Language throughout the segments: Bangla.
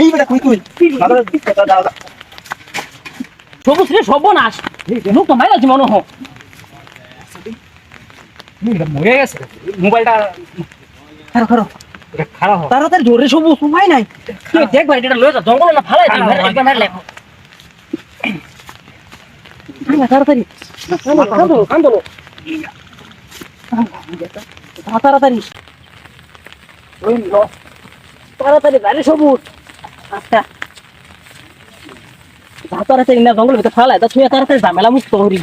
এই বেটা কই কই। সবুজ রে সর্বনাশ। লোক তো মাইরা আছে মরে গেছে। মোবাইলটা খারো খারো খারাপ তাড়াতাড়ি ধরে সবুজ সময় নাই। দেখ ভাই এটা লয়ে যা। জঙ্গল না ফালাই দিই একবার মারলে তাড়াতাড়ি। কান্দো কান্দো তাড়াতাড়ি। তাড়াতাড়ি বাইরে সবুজ। আচ্ছা। ভিতরে ফালাই তা তুই তাড়াতাড়ি ঝামেলা মুক্ত হরি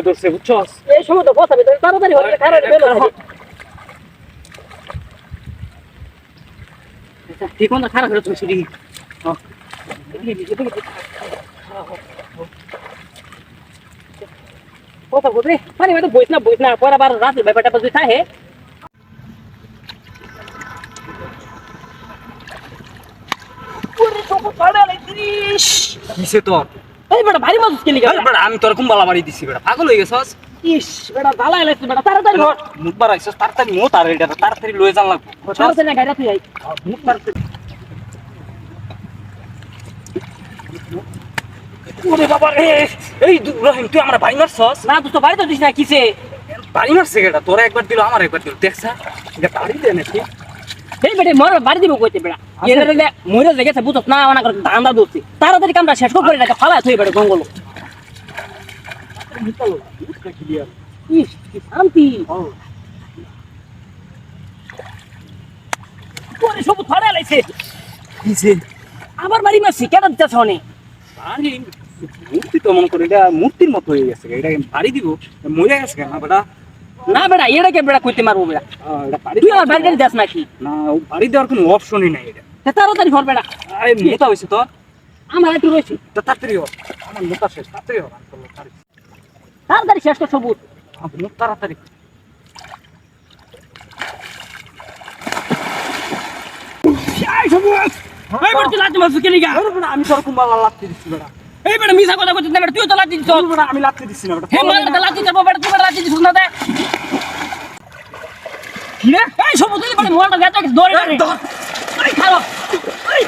ধরছে বুঝছস এই সময় তো কথা ভিতরে তাড়াতাড়ি খারাপ বেলো ঠিক মতো খারাপ হলে তুমি ছুটি কথা বলতে পানি মানে বইস না বইস না পরে আবার রাতের ব্যাপারটা বুঝি থাকে কিসে তোর এই বেটা ভারী মাছ কেলি গেল বেটা আমি তোর কুম্বালা বাড়ি দিছি বেটা পাগল হয়ে গেছস ইস বেটা জ্বালাই লাগছে বেটা তাড়াতাড়ি হট মুখ বার আইছস তাড়াতাড়ি মো তার এটা তাড়াতাড়ি লয়ে যান লাগবো বুঝছস? তাড়াতাড়ি না গাড়ি তুই যাই মুখ তাড়াতাড়ি ওরে বাবা রে এই রহিম তুই আমার ভাই মারছস? না তুই তো বাড়ি তো দিস না কিসে? বাড়ি মারছে এটা তোরা একবার দিল আমার একবার দিল। দেখছা এটা বাড়ি দে নাকি? এই বেটে মোর বাড়ি দিব কইতে বেটা। এনে রে মরে জেগেছে বুঝছ না করে দান্দা দোস্তি তাড়াতাড়ি কামটা শেষ করে রাখা ফালা তুই বেটা জঙ্গল। ইস কি শান্তি। তোরে সব ধরে লাইছে। কিসে আবার বাড়ি মারছি কেন দিতেছ বাড়ি মূর্তি তো মনে করে এটা মূর্তির মতো হয়ে গেছে এটা বাড়ি দিব মরে গেছে বেটা। না বেটা এটাকে বেটা কইতে মারবো বেটা। এটা বাড়ি তুই আমার বাড়ি দেস নাকি? না বাড়ি দেওয়ার কোনো অপশনই নাই এটা। তা তাড়াতাড়ি ঘর বেটা। আরে মোটা হয়েছে তোর আমার একটু রয়েছে। তা তাড়াতাড়ি হর আমার মোটা শেষ। তাড়াতাড়ি তোর তাড়াতাড়ি। শেষ কর সবুজ। তাড়াতাড়ি। সবুজ। আমি তোর কুম্বালা লাগতে দিচ্ছি বেটা। এই বেটা মিছা কথা কইছিস না বেটা তুই তো লাতি দিছ বেটা আমি লাতি দিছি না বেটা হে মাল লাতি দিছিস বেটা তুই বেটা লাজ দিছিস না দে। কি রে? এই সব তুই বেটা মোবাইলটা গেছে ধরে ধরে। এই খালো। এই